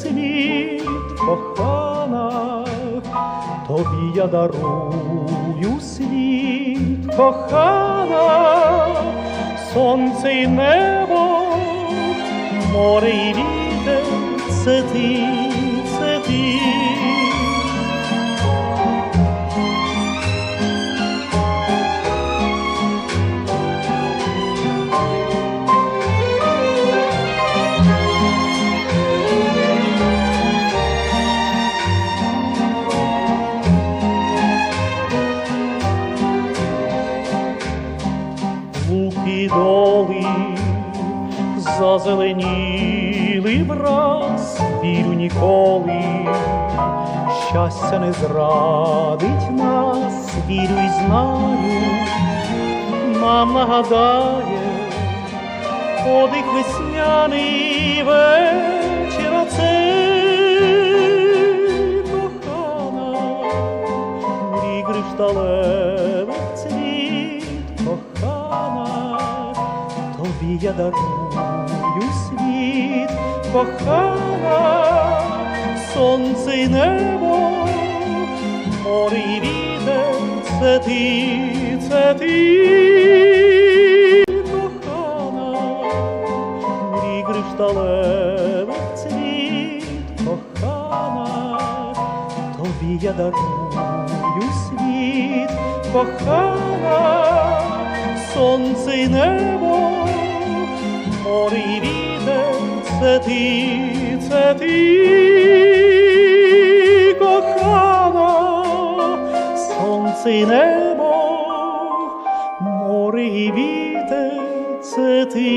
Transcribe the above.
цвіт кохана, тобі я дарую світ кохана, сонце і небо, море і вітер, це ти, це ти. Луки доли зазеленіли враз, вірю ніколи, щастя не зрадить нас, вірю і знаю, нам нагадає подих весняний вечір оцей. Кохана, мрій кришталевих тобі я дарую світ, кохана, сонце й небо, море і вітер, це ти, це ти, кохана, мрій кришталевих цвіт, кохана, тобі я дарую світ, кохана, sonce in nebo ori vide se ti se ti kochana sonce in nebo mori vide se ti